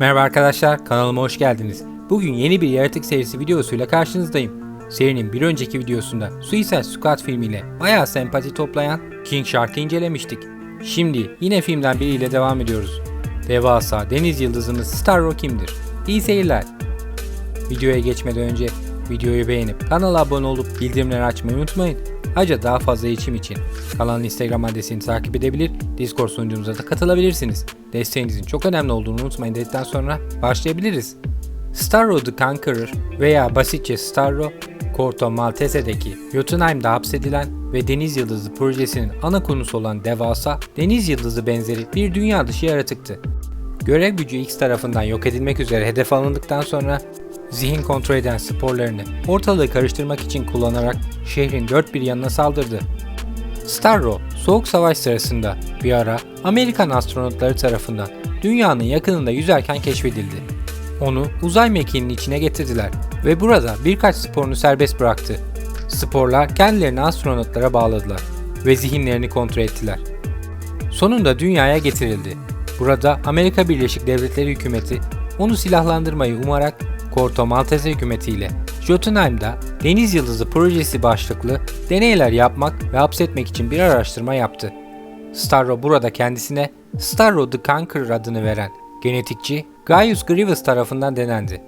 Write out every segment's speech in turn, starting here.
Merhaba arkadaşlar, kanalıma hoş geldiniz. Bugün yeni bir yaratık serisi videosuyla karşınızdayım. Serinin bir önceki videosunda Suicide Squad filmiyle bayağı sempati toplayan King Shark'ı incelemiştik. Şimdi yine filmden biriyle devam ediyoruz. Devasa deniz yıldızımız Starro kimdir? İyi seyirler. Videoya geçmeden önce videoyu beğenip kanala abone olup bildirimleri açmayı unutmayın. Ayrıca daha fazla içim için kanalın Instagram adresini takip edebilir, Discord sunucumuza da katılabilirsiniz. Desteğinizin çok önemli olduğunu unutmayın dedikten sonra başlayabiliriz. Starro the Conqueror veya basitçe Starro, Corto Maltese'deki Jotunheim'da hapsedilen ve Deniz Yıldızı projesinin ana konusu olan devasa Deniz Yıldızı benzeri bir dünya dışı yaratıktı. Görev gücü X tarafından yok edilmek üzere hedef alındıktan sonra zihin kontrol eden sporlarını ortalığı karıştırmak için kullanarak şehrin dört bir yanına saldırdı. Starro, Soğuk Savaş sırasında bir ara Amerikan astronotları tarafından dünyanın yakınında yüzerken keşfedildi. Onu uzay mekiğinin içine getirdiler ve burada birkaç sporunu serbest bıraktı. Sporlar kendilerini astronotlara bağladılar ve zihinlerini kontrol ettiler. Sonunda dünyaya getirildi. Burada Amerika Birleşik Devletleri hükümeti onu silahlandırmayı umarak Corto Maltese hükümetiyle Jotunheim'da Deniz Yıldızı projesi başlıklı deneyler yapmak ve hapsetmek için bir araştırma yaptı. Starro burada kendisine Starro the Conqueror adını veren genetikçi Gaius Grievous tarafından denendi.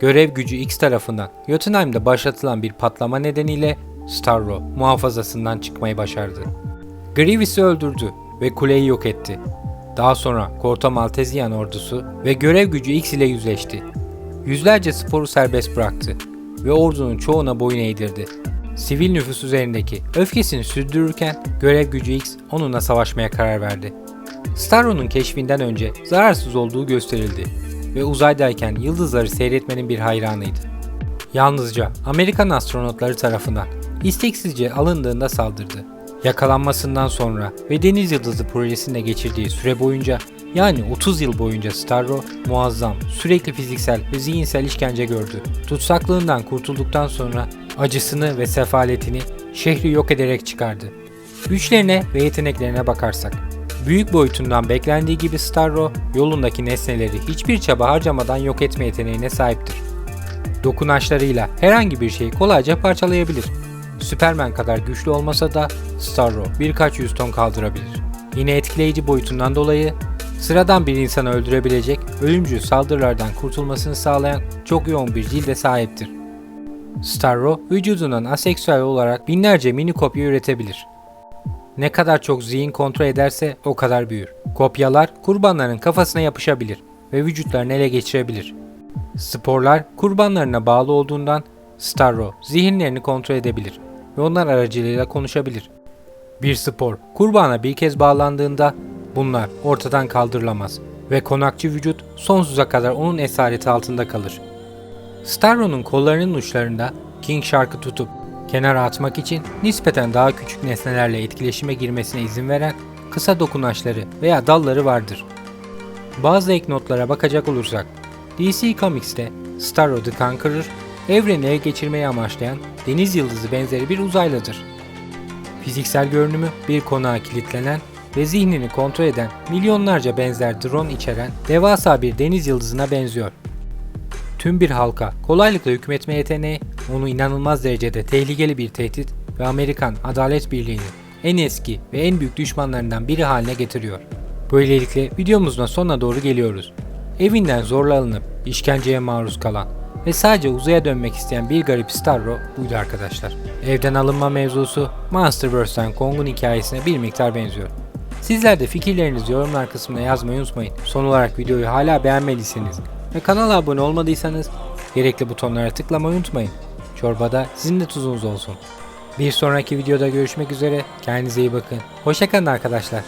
Görev gücü X tarafından Jotunheim'da başlatılan bir patlama nedeniyle Starro muhafazasından çıkmayı başardı. Grievous'u öldürdü ve kuleyi yok etti. Daha sonra Corto Maltesian ordusu ve görev gücü X ile yüzleşti. Yüzlerce sporu serbest bıraktı ve ordunun çoğuna boyun eğdirdi. Sivil nüfus üzerindeki öfkesini sürdürürken görev gücü X onunla savaşmaya karar verdi. Starro'nun keşfinden önce zararsız olduğu gösterildi ve uzaydayken yıldızları seyretmenin bir hayranıydı. Yalnızca Amerikan astronotları tarafından isteksizce alındığında saldırdı. Yakalanmasından sonra ve Deniz Yıldızı projesinde geçirdiği süre boyunca yani 30 yıl boyunca Starro muazzam, sürekli fiziksel ve zihinsel işkence gördü. Tutsaklığından kurtulduktan sonra acısını ve sefaletini şehri yok ederek çıkardı. Güçlerine ve yeteneklerine bakarsak, büyük boyutundan beklendiği gibi Starro yolundaki nesneleri hiçbir çaba harcamadan yok etme yeteneğine sahiptir. Dokunaçlarıyla herhangi bir şeyi kolayca parçalayabilir. Superman kadar güçlü olmasa da Starro birkaç yüz ton kaldırabilir. Yine etkileyici boyutundan dolayı sıradan bir insanı öldürebilecek ölümcül saldırılardan kurtulmasını sağlayan çok yoğun bir cilde sahiptir. Starro vücudundan aseksüel olarak binlerce mini kopya üretebilir. Ne kadar çok zihin kontrol ederse o kadar büyür. Kopyalar kurbanların kafasına yapışabilir ve vücutlarını ele geçirebilir. Sporlar kurbanlarına bağlı olduğundan Starro zihinlerini kontrol edebilir ve onlar aracılığıyla konuşabilir. Bir spor kurbana bir kez bağlandığında bunlar ortadan kaldırılamaz ve konakçı vücut sonsuza kadar onun esareti altında kalır. Starro'nun kollarının uçlarında King Shark'ı tutup kenara atmak için nispeten daha küçük nesnelerle etkileşime girmesine izin veren kısa dokunaçları veya dalları vardır. Bazı ek notlara bakacak olursak, DC Comics'te Starro the Conqueror, evreni ele geçirmeyi amaçlayan deniz yıldızı benzeri bir uzaylıdır. Fiziksel görünümü bir konağa kilitlenen ve zihnini kontrol eden milyonlarca benzer drone içeren devasa bir deniz yıldızına benziyor. Tüm bir halka kolaylıkla hükmetme yeteneği onu inanılmaz derecede tehlikeli bir tehdit ve Amerikan Adalet Birliği'nin en eski ve en büyük düşmanlarından biri haline getiriyor. Böylelikle videomuzun sonuna doğru geliyoruz. Evinden zorla alınıp işkenceye maruz kalan ve sadece uzaya dönmek isteyen bir garip Starro buydu arkadaşlar. Evden alınma mevzusu Monsterverse'den Kong'un hikayesine bir miktar benziyor. Sizler de fikirlerinizi yorumlar kısmına yazmayı unutmayın. Son olarak videoyu hala beğenmediyseniz ve kanala abone olmadıysanız gerekli butonlara tıklamayı unutmayın. Çorbada sizin de tuzunuz olsun. Bir sonraki videoda görüşmek üzere. Kendinize iyi bakın. Hoşçakalın arkadaşlar.